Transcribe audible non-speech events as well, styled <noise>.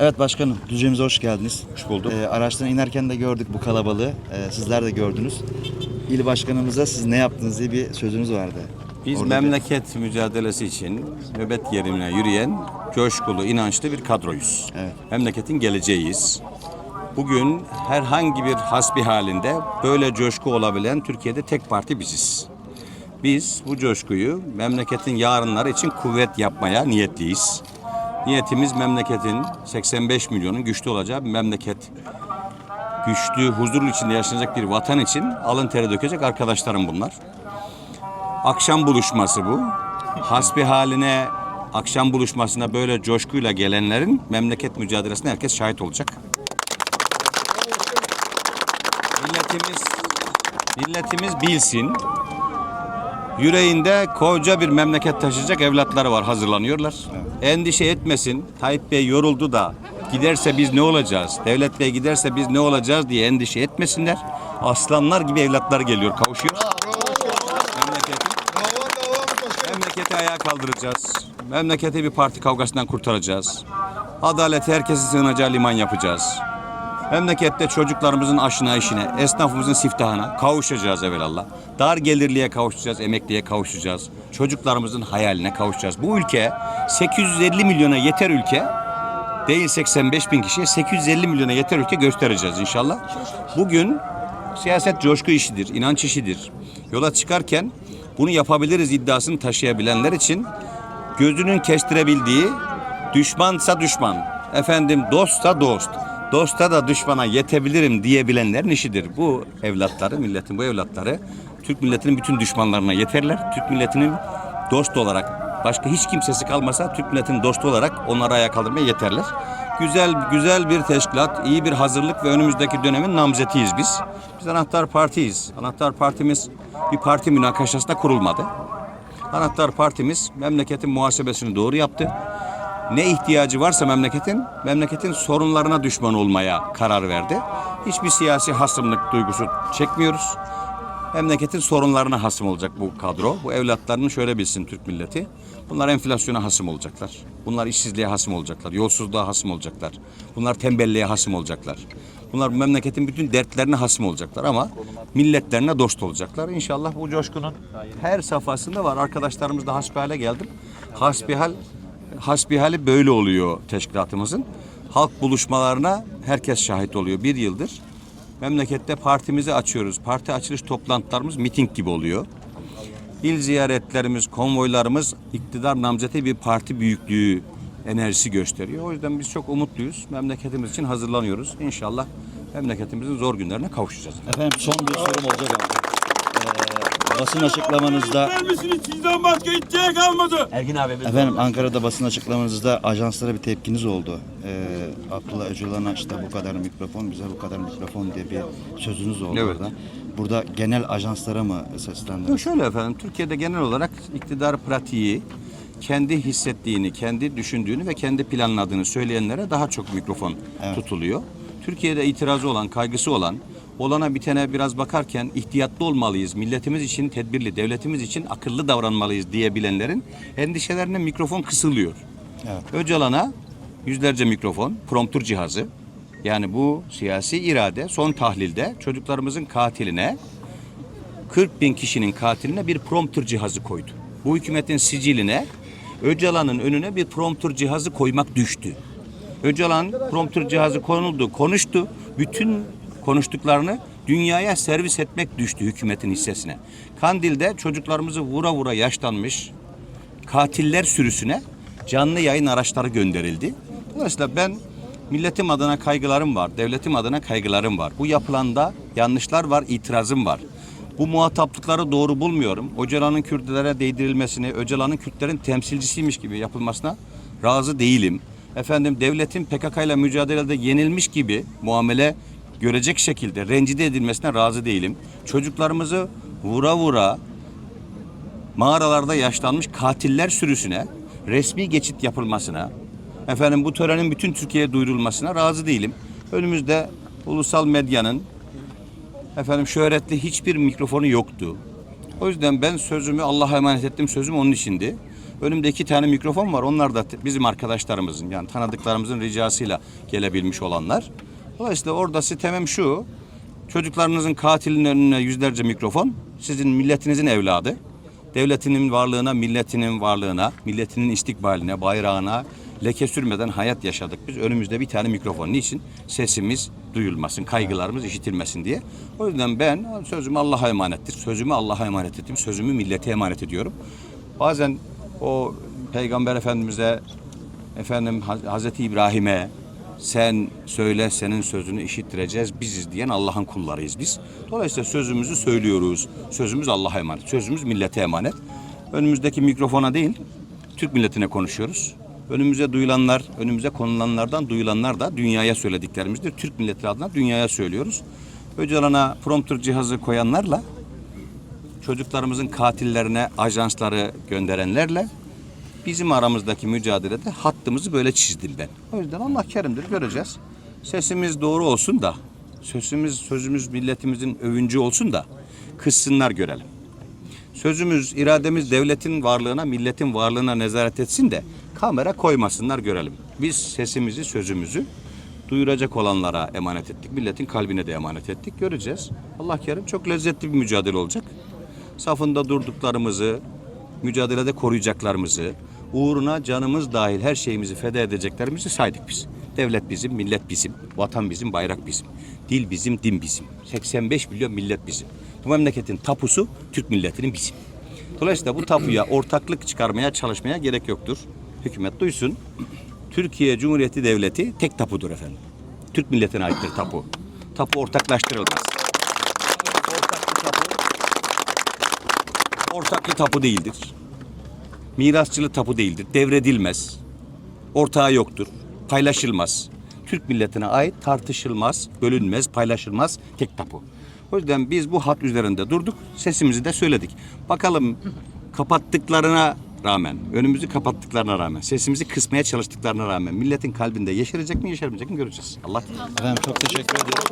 Evet başkanım, Düzce'mize hoş geldiniz. Hoş bulduk. Ee, araçtan inerken de gördük bu kalabalığı. Ee, sizler de gördünüz. İl başkanımıza siz ne yaptınız diye bir sözünüz vardı. Biz Orada memleket mücadelesi için nöbet yerine yürüyen coşkulu, inançlı bir kadroyuz. Evet. Memleketin geleceğiyiz. Bugün herhangi bir hasbi halinde böyle coşku olabilen Türkiye'de tek parti biziz. Biz bu coşkuyu memleketin yarınları için kuvvet yapmaya niyetliyiz. Niyetimiz memleketin 85 milyonun güçlü olacağı bir memleket. Güçlü, huzurlu içinde yaşanacak bir vatan için alın teri dökecek arkadaşlarım bunlar. Akşam buluşması bu. Hasbi haline akşam buluşmasına böyle coşkuyla gelenlerin memleket mücadelesine herkes şahit olacak. Milletimiz milletimiz bilsin. Yüreğinde koca bir memleket taşıyacak evlatları var hazırlanıyorlar. Endişe etmesin. Tayyip Bey yoruldu da giderse biz ne olacağız? Devlet Bey giderse biz ne olacağız diye endişe etmesinler. Aslanlar gibi evlatlar geliyor, kavuşuyor. Memleketi ayağa kaldıracağız. Memleketi bir parti kavgasından kurtaracağız. Adaleti herkesin sığınacağı liman yapacağız. Memlekette çocuklarımızın aşına işine, esnafımızın siftahına kavuşacağız evvelallah. Dar gelirliye kavuşacağız, emekliye kavuşacağız. Çocuklarımızın hayaline kavuşacağız. Bu ülke 850 milyona yeter ülke. Değil 85 bin kişiye 850 milyona yeter ülke göstereceğiz inşallah. Bugün siyaset coşku işidir, inanç işidir. Yola çıkarken bunu yapabiliriz iddiasını taşıyabilenler için gözünün kestirebildiği düşmansa düşman, efendim dostsa dost, dosta da düşmana yetebilirim diyebilenlerin işidir. Bu evlatları, milletin bu evlatları Türk milletinin bütün düşmanlarına yeterler. Türk milletinin dost olarak başka hiç kimsesi kalmasa Türk milletinin dostu olarak onları ayağa kaldırmaya yeterler. Güzel güzel bir teşkilat, iyi bir hazırlık ve önümüzdeki dönemin namzetiyiz biz. Biz Anahtar Partiyiz. Anahtar Partimiz bir parti münakaşasında kurulmadı. Anahtar Partimiz memleketin muhasebesini doğru yaptı. Ne ihtiyacı varsa memleketin, memleketin sorunlarına düşman olmaya karar verdi. Hiçbir siyasi hasımlık duygusu çekmiyoruz. Memleketin sorunlarına hasım olacak bu kadro. Bu evlatlarını şöyle bilsin Türk milleti. Bunlar enflasyona hasım olacaklar. Bunlar işsizliğe hasım olacaklar. Yolsuzluğa hasım olacaklar. Bunlar tembelliğe hasım olacaklar. Bunlar bu memleketin bütün dertlerine hasım olacaklar ama milletlerine dost olacaklar. İnşallah bu coşkunun her safhasında var. Arkadaşlarımız da hasbihale geldim. Hasbihal hasbihali böyle oluyor teşkilatımızın. Halk buluşmalarına herkes şahit oluyor. Bir yıldır memlekette partimizi açıyoruz. Parti açılış toplantılarımız miting gibi oluyor. İl ziyaretlerimiz, konvoylarımız iktidar namzeti bir parti büyüklüğü enerjisi gösteriyor. O yüzden biz çok umutluyuz. Memleketimiz için hazırlanıyoruz. İnşallah memleketimizin zor günlerine kavuşacağız. Efendim son bir sorum olacak ama. Basın açıklamanızda Vermesiniz sizden başka hiçbir kalmadı. Efendim Ankara'da basın açıklamanızda ajanslara bir tepkiniz oldu. Ee, Abdullah Öcalan'a işte bu kadar mikrofon, bize bu kadar mikrofon diye bir sözünüz oldu Evet. orada. Burada genel ajanslara mı seslendiniz? Yok şöyle efendim, Türkiye'de genel olarak iktidar pratiği kendi hissettiğini, kendi düşündüğünü ve kendi planladığını söyleyenlere daha çok mikrofon tutuluyor. Türkiye'de itirazı olan, kaygısı olan, olana bitene biraz bakarken ihtiyatlı olmalıyız, milletimiz için tedbirli, devletimiz için akıllı davranmalıyız diyebilenlerin endişelerine mikrofon kısılıyor. Evet. Öcalan'a yüzlerce mikrofon, promptur cihazı, yani bu siyasi irade son tahlilde çocuklarımızın katiline 40 bin kişinin katiline bir prompter cihazı koydu. Bu hükümetin siciline Öcalan'ın önüne bir prompter cihazı koymak düştü. Öcalan prompter cihazı konuldu, konuştu. Bütün konuştuklarını dünyaya servis etmek düştü hükümetin hissesine. Kandil'de çocuklarımızı vura vura yaşlanmış katiller sürüsüne canlı yayın araçları gönderildi. Dolayısıyla ben milletim adına kaygılarım var, devletim adına kaygılarım var. Bu yapılanda yanlışlar var, itirazım var. Bu muhataplıkları doğru bulmuyorum. Öcalan'ın Kürtlere değdirilmesini, Öcalan'ın Kürtlerin temsilcisiymiş gibi yapılmasına razı değilim. Efendim devletin PKK ile mücadelede yenilmiş gibi muamele görecek şekilde rencide edilmesine razı değilim. Çocuklarımızı vura vura mağaralarda yaşlanmış katiller sürüsüne resmi geçit yapılmasına, efendim bu törenin bütün Türkiye'ye duyurulmasına razı değilim. Önümüzde ulusal medyanın efendim şöhretli hiçbir mikrofonu yoktu. O yüzden ben sözümü Allah'a emanet ettim sözüm onun içindi. Önümde iki tane mikrofon var. Onlar da bizim arkadaşlarımızın yani tanıdıklarımızın ricasıyla gelebilmiş olanlar. Dolayısıyla orada sitemem şu. Çocuklarınızın katilinin önüne yüzlerce mikrofon. Sizin milletinizin evladı. Devletinin varlığına, milletinin varlığına, milletinin istikbaline, bayrağına leke sürmeden hayat yaşadık. Biz önümüzde bir tane mikrofon. Niçin? Sesimiz duyulmasın, kaygılarımız işitilmesin diye. O yüzden ben sözümü Allah'a emanettir. Sözümü Allah'a emanet ettim. Sözümü millete emanet ediyorum. Bazen o Peygamber Efendimiz'e efendim Haz- Hazreti İbrahim'e sen söyle senin sözünü işittireceğiz biziz diyen Allah'ın kullarıyız biz. Dolayısıyla sözümüzü söylüyoruz. Sözümüz Allah'a emanet. Sözümüz millete emanet. Önümüzdeki mikrofona değil Türk milletine konuşuyoruz. Önümüze duyulanlar, önümüze konulanlardan duyulanlar da dünyaya söylediklerimizdir. Türk milleti adına dünyaya söylüyoruz. Öcalan'a prompter cihazı koyanlarla çocuklarımızın katillerine ajansları gönderenlerle bizim aramızdaki mücadelede hattımızı böyle çizdim ben. O yüzden Allah kerimdir göreceğiz. Sesimiz doğru olsun da sözümüz sözümüz milletimizin övüncü olsun da kızsınlar görelim. Sözümüz, irademiz devletin varlığına, milletin varlığına nezaret etsin de kamera koymasınlar görelim. Biz sesimizi, sözümüzü duyuracak olanlara emanet ettik. Milletin kalbine de emanet ettik. Göreceğiz. Allah kerim çok lezzetli bir mücadele olacak. Safında durduklarımızı, mücadelede koruyacaklarımızı, uğruna canımız dahil her şeyimizi feda edeceklerimizi saydık biz. Devlet bizim, millet bizim, vatan bizim, bayrak bizim. Dil bizim, din bizim. 85 milyon millet bizim. Bu memleketin tapusu Türk milletinin bizim. Dolayısıyla bu tapuya <clears throat> ortaklık çıkarmaya çalışmaya gerek yoktur. Hükümet duysun. Türkiye Cumhuriyeti Devleti tek tapudur efendim. Türk milletine aittir tapu. Tapu ortaklaştırılmaz. Ortaklı tapu ortaklı tapu değildir. Mirasçılı tapu değildir. Devredilmez. Ortağı yoktur. Paylaşılmaz. Türk milletine ait tartışılmaz, bölünmez, paylaşılmaz tek tapu. O yüzden biz bu hat üzerinde durduk. Sesimizi de söyledik. Bakalım kapattıklarına rağmen, önümüzü kapattıklarına rağmen, sesimizi kısmaya çalıştıklarına rağmen milletin kalbinde yeşerecek mi, yeşermeyecek mi göreceğiz. Allah Efendim çok teşekkür ediyorum.